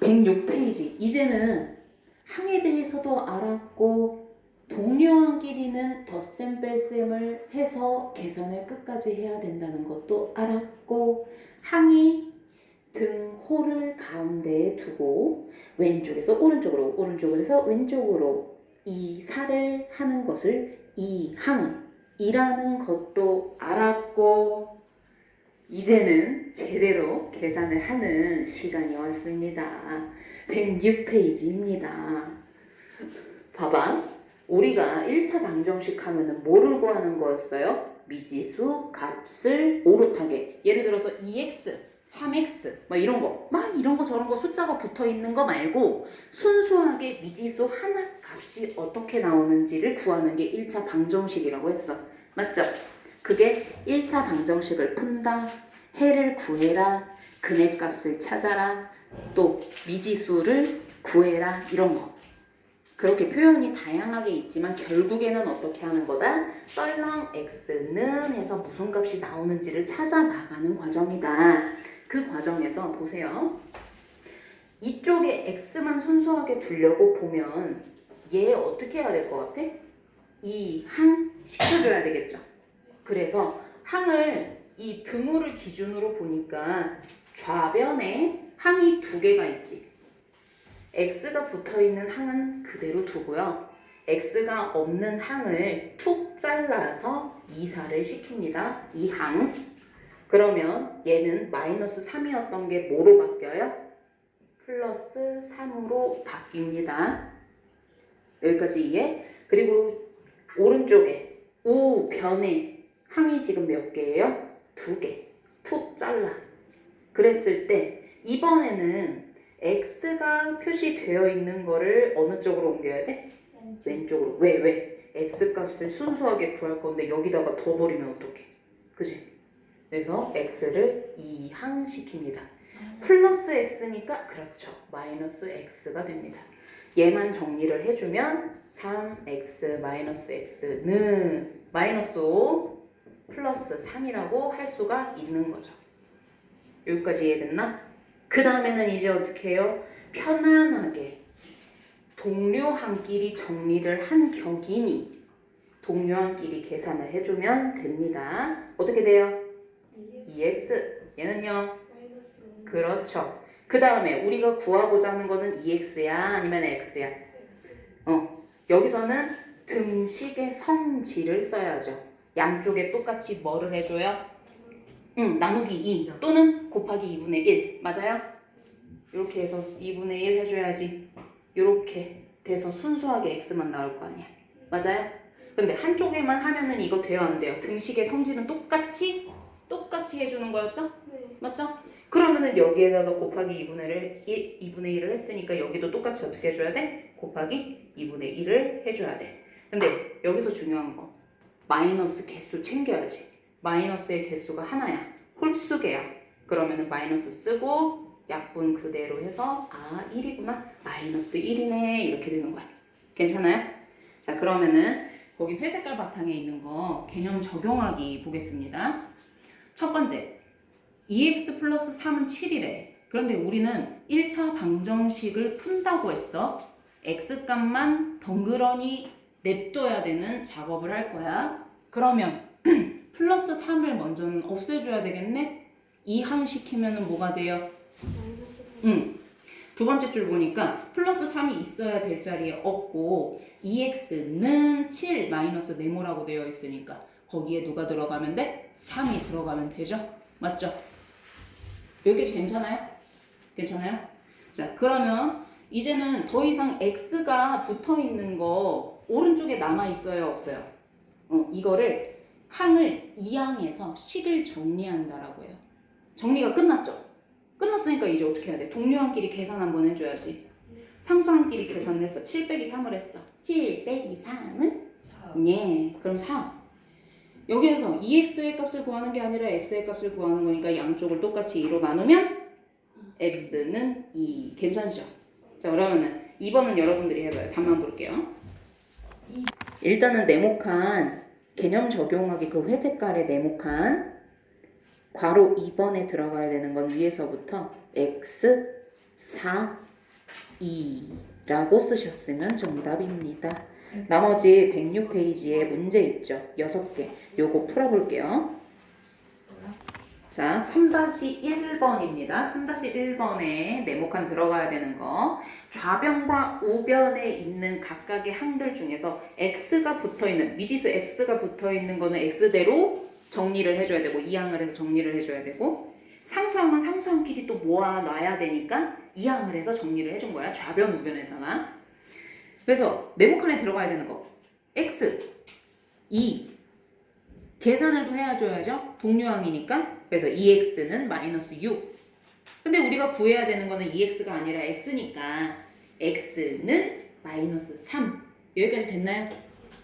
106페이지. 이제는 항에 대해서도 알았고 동료한끼리는 덧셈 뺄셈을 해서 계산을 끝까지 해야 된다는 것도 알았고 항이 등 호를 가운데에 두고 왼쪽에서 오른쪽으로 오른쪽에서 왼쪽으로 이 살을 하는 것을 이항이라는 것도 알았고 이제는 제대로 계산을 하는 시간이 왔습니다. 106페이지입니다. 봐봐. 우리가 1차 방정식 하면은 뭐를 구하는 거였어요? 미지수 값을 오롯하게. 예를 들어서 2x, 3x, 막 이런 거. 막 이런 거 저런 거 숫자가 붙어 있는 거 말고 순수하게 미지수 하나 값이 어떻게 나오는지를 구하는 게 1차 방정식이라고 했어. 맞죠? 그게 1차 방정식을 푼다, 해를 구해라, 근해값을 찾아라, 또 미지수를 구해라 이런 거. 그렇게 표현이 다양하게 있지만 결국에는 어떻게 하는 거다? 썰렁 x는 해서 무슨 값이 나오는지를 찾아 나가는 과정이다. 그 과정에서 보세요. 이쪽에 x만 순수하게 두려고 보면 얘 어떻게 해야 될 것 같아? 이 항 시켜줘야 되겠죠. 그래서 항을 이 등호를 기준으로 보니까 좌변에 항이 두 개가 있지. x가 붙어 있는 항은 그대로 두고요. x가 없는 항을 툭 잘라서 이사를 시킵니다. 이 항. 그러면 얘는 마이너스 3이었던 게 뭐로 바뀌어요? 플러스 3으로 바뀝니다. 여기까지 이해? 그리고 오른쪽에 우변에 항이 지금 몇 개예요? 두 개. 툭 잘라. 그랬을 때 이번에는 x가 표시되어 있는 거를 어느 쪽으로 옮겨야 돼? 왼쪽으로. 왜? 왜? x 값을 순수하게 구할 건데 여기다가 더 버리면 어떡해? 그지? 그래서 x를 이항시킵니다. 플러스 x니까 그렇죠. 마이너스 x가 됩니다. 얘만 정리를 해주면 3x 마이너스 x는 마이너스 5 플러스 3이라고 할 수가 있는 거죠. 여기까지 이해됐나? 그 다음에는 이제 어떻게 해요? 편안하게 동료한끼리 정리를 한 격이니 동료한끼리 계산을 해주면 됩니다. 어떻게 돼요? 2x 얘는요? 그렇죠. 그 다음에 우리가 구하고자 하는 거는 2x야 아니면 x야? 어 여기서는 등식의 성질을 써야죠. 양쪽에 똑같이 뭐를 해줘요? 응 나누기 2 또는 곱하기 2분의 1 맞아요? 이렇게 해서 2분의 1 해줘야지. 이렇게 돼서 순수하게 x만 나올 거 아니야. 맞아요? 근데 한쪽에만 하면은 이거 돼요 안 돼요? 등식의 성질은 똑같이 똑같이 해주는 거였죠? 맞죠? 그러면은 여기에다가 곱하기 2분의 1, 2분의 1을 했으니까 여기도 똑같이 어떻게 해줘야 돼? 곱하기 2분의 1을 해줘야 돼. 근데 여기서 중요한 거 마이너스 개수 챙겨야지. 마이너스의 개수가 하나야. 홀수개야. 그러면은 마이너스 쓰고 약분 그대로 해서 아 1이구나. 마이너스 1이네. 이렇게 되는 거야. 괜찮아요? 자 그러면은 거기 회색깔 바탕에 있는 거 개념 적용하기 보겠습니다. 첫 번째 2x 플러스 3은 7이래. 그런데 우리는 1차 방정식을 푼다고 했어. x값만 덩그러니 냅둬야 되는 작업을 할 거야. 그러면 플러스 3을 먼저는 없애줘야 되겠네? 이항 시키면 뭐가 돼요? 응. 두 번째 줄 보니까 플러스 3이 있어야 될 자리에 없고 2x는 7 마이너스 네모라고 되어 있으니까 거기에 누가 들어가면 돼? 3이 들어가면 되죠? 맞죠? 여기 괜찮아요? 괜찮아요? 자 그러면 이제는 더 이상 x가 붙어 있는 거 오른쪽에 남아 있어요 없어요? 어 이거를 항을 이항해서 식을 정리한다라고 해요. 정리가 끝났죠? 끝났으니까 이제 어떻게 해야 돼? 동료한끼리 계산 한번 해줘야지. 상수한끼리 계산을 했어. 7 빼기 3을 했어. 7 빼기 3은? 네. 그럼 4. 여기에서 2x의 값을 구하는 게 아니라 x의 값을 구하는 거니까 양쪽을 똑같이 2로 나누면 x는 2. 괜찮죠? 자 그러면은 2번은 여러분들이 해봐요. 답만 볼게요. 일단은 네모칸 개념 적용하기 그 회색깔의 네모칸 괄호 2번에 들어가야 되는 건 위에서부터 x 4 2라고 쓰셨으면 정답입니다. 나머지 106페이지에 문제 있죠. 6개. 요거 풀어볼게요. 자, 3-1번입니다. 3-1번에 네모칸 들어가야 되는 거. 좌변과 우변에 있는 각각의 항들 중에서 x가 붙어 있는 미지수 x가 붙어 있는 거는 x대로 정리를 해줘야 되고 이항을 해서 정리를 해줘야 되고 상수항은 상수항끼리 또 모아놔야 되니까 이항을 해서 정리를 해준 거야. 좌변 우변에다가. 그래서 네모칸에 들어가야 되는 거. x 2 계산을 또 해줘야죠. 동류항이니까. 그래서 2x는 마이너스 6. 근데 우리가 구해야 되는 거는 2x가 아니라 x니까 x는 마이너스 3. 여기까지 됐나요?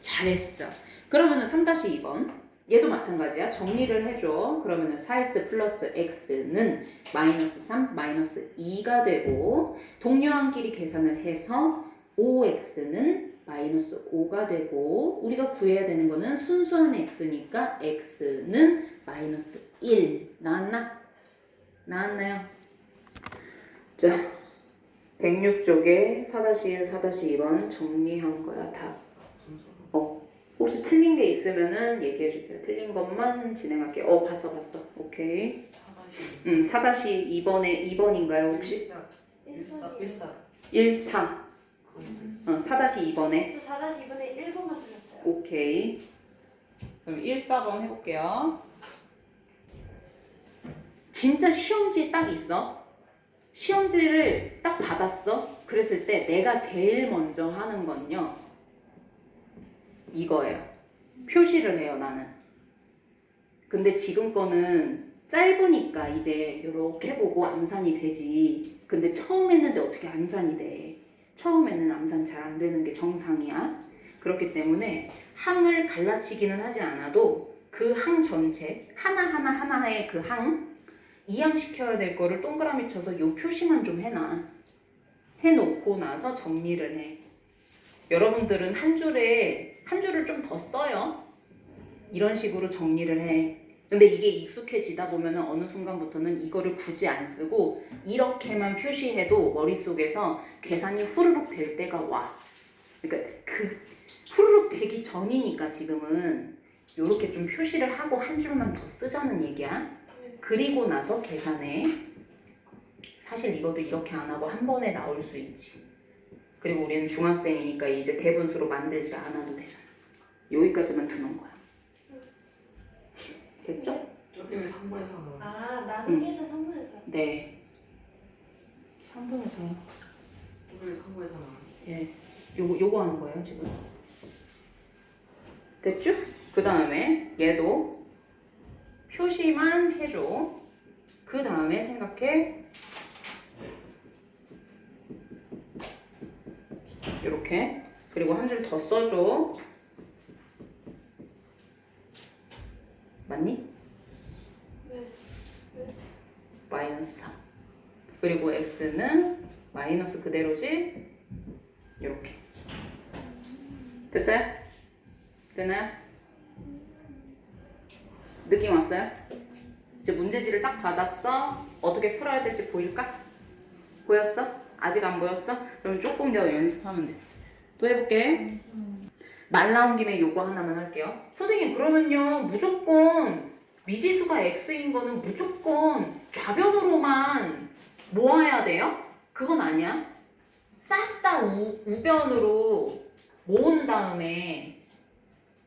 잘했어. 그러면은 3-2번. 얘도 마찬가지야. 정리를 해줘. 그러면은 4x 플러스 x는 마이너스 3, 마이너스 2가 되고 동류항끼리 계산을 해서 5x는 마이너스 5가 되고 우리가 구해야 되는 거는 순수한 x니까 x는 마이너스 1 나왔나? 나왔나요? 자 106쪽에 4-1, 4-2번 정리한 거야 다. 어. 혹시 틀린 게 있으면은 얘기해 주세요. 틀린 것만 진행할게요 어 봤어 봤어. 오케이. 음 4-2번에 2번인가요 혹시? 일사. 일사. 1-4 어, 4-2번에 4-2번에 1번만 틀렸어요. 오케이. 그럼 1, 4번 해볼게요. 진짜 시험지 딱 있어. 시험지를 딱 받았어. 그랬을 때 내가 제일 먼저 하는 건요. 이거예요. 표시를 해요, 나는. 근데 지금 거는 짧으니까 이제 이렇게 보고 암산이 되지. 근데 처음 했는데 어떻게 암산이 돼? 처음에는 암산 잘 안 되는 게 정상이야. 그렇기 때문에 항을 갈라치기는 하지 않아도 그 항 전체 하나하나 하나의 그 항 이항시켜야 될 거를 동그라미 쳐서 요 표시만 좀 해놔. 해놓고 나서 정리를 해. 여러분들은 한 줄에 한 줄을 좀 더 써요. 이런 식으로 정리를 해. 근데 이게 익숙해지다 보면 어느 순간부터는 이거를 굳이 안 쓰고 이렇게만 표시해도 머릿속에서 계산이 후루룩 될 때가 와. 그러니까 그 후루룩 되기 전이니까 지금은 이렇게 좀 표시를 하고 한 줄만 더 쓰자는 얘기야. 그리고 나서 계산해. 사실 이것도 이렇게 안 하고 한 번에 나올 수 있지. 그리고 우리는 중학생이니까 이제 대분수로 만들지 않아도 되잖아. 여기까지만 두는 거야. 됐죠? 저게 왜 3번에서 나와? 아, 나누기에서 3분에서. 네. 3분의 4. 저게 왜 3번에서 나와? 예. 요거 요거 하는 거예요, 지금. 됐죠? 그 다음에 얘도 표시만 해줘. 그 다음에 생각해. 이렇게. 그리고 한 줄 더 써줘. 맞니? 네. 마이너스 3. 그리고 x는 마이너스 그대로지? 이렇게. 됐어요? 되나요? 느낌 왔어요? 이제 문제지를 딱 받았어. 어떻게 풀어야 될지 보일까? 보였어? 아직 안 보였어? 그럼 조금 더 연습하면 돼. 또 해볼게. 말 나온 김에 요거 하나만 할게요. 선생님 그러면요 무조건 미지수가 x인 거는 무조건 좌변으로만 모아야 돼요? 그건 아니야. 싹 다 우변으로 모은 다음에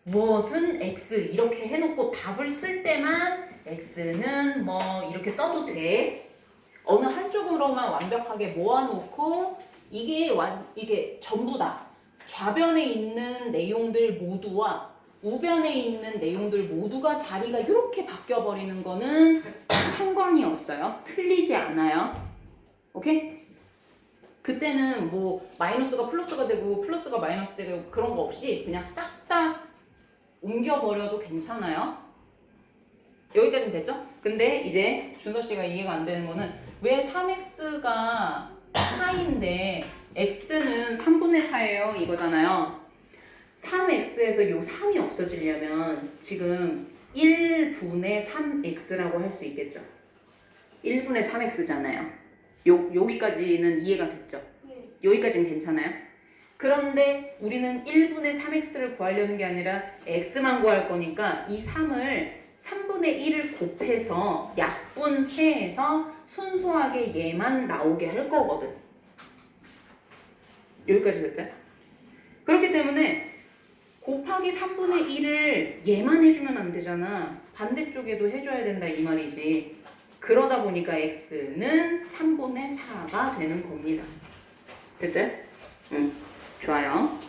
무엇은 x 이렇게 해놓고 답을 쓸 때만 x는 뭐 이렇게 써도 돼. 어느 한쪽으로만 완벽하게 모아놓고 이게 완 이게 전부 다 좌변에 있는 내용들 모두와 우변에 있는 내용들 모두가 자리가 이렇게 바뀌어 버리는 거는 상관이 없어요. 틀리지 않아요. 오케이? 그때는 뭐 마이너스가 플러스가 되고 플러스가 마이너스 되고 그런 거 없이 그냥 싹 다 옮겨 버려도 괜찮아요. 여기까지는 됐죠? 근데 이제 준서 씨가 이해가 안 되는 거는 왜 3x가 4인데 x는 3분의 4예요 이거잖아요. 3x에서 요 3이 없어지려면 지금 1분의 3x라고 할 수 있겠죠. 1분의 3x잖아요. 요, 여기까지는 이해가 됐죠? 네. 여기까지는 괜찮아요? 그런데 우리는 1분의 3x를 구하려는 게 아니라 x만 구할 거니까 이 3을 3분의 1을 곱해서 약분해서 순수하게 얘만 나오게 할 거거든. 여기까지 됐어요? 그렇기 때문에 곱하기 3분의 1을 얘만 해주면 안 되잖아. 반대쪽에도 해줘야 된다 이 말이지. 그러다 보니까 x는 3분의 4가 되는 겁니다. 됐죠? 응. 좋아요.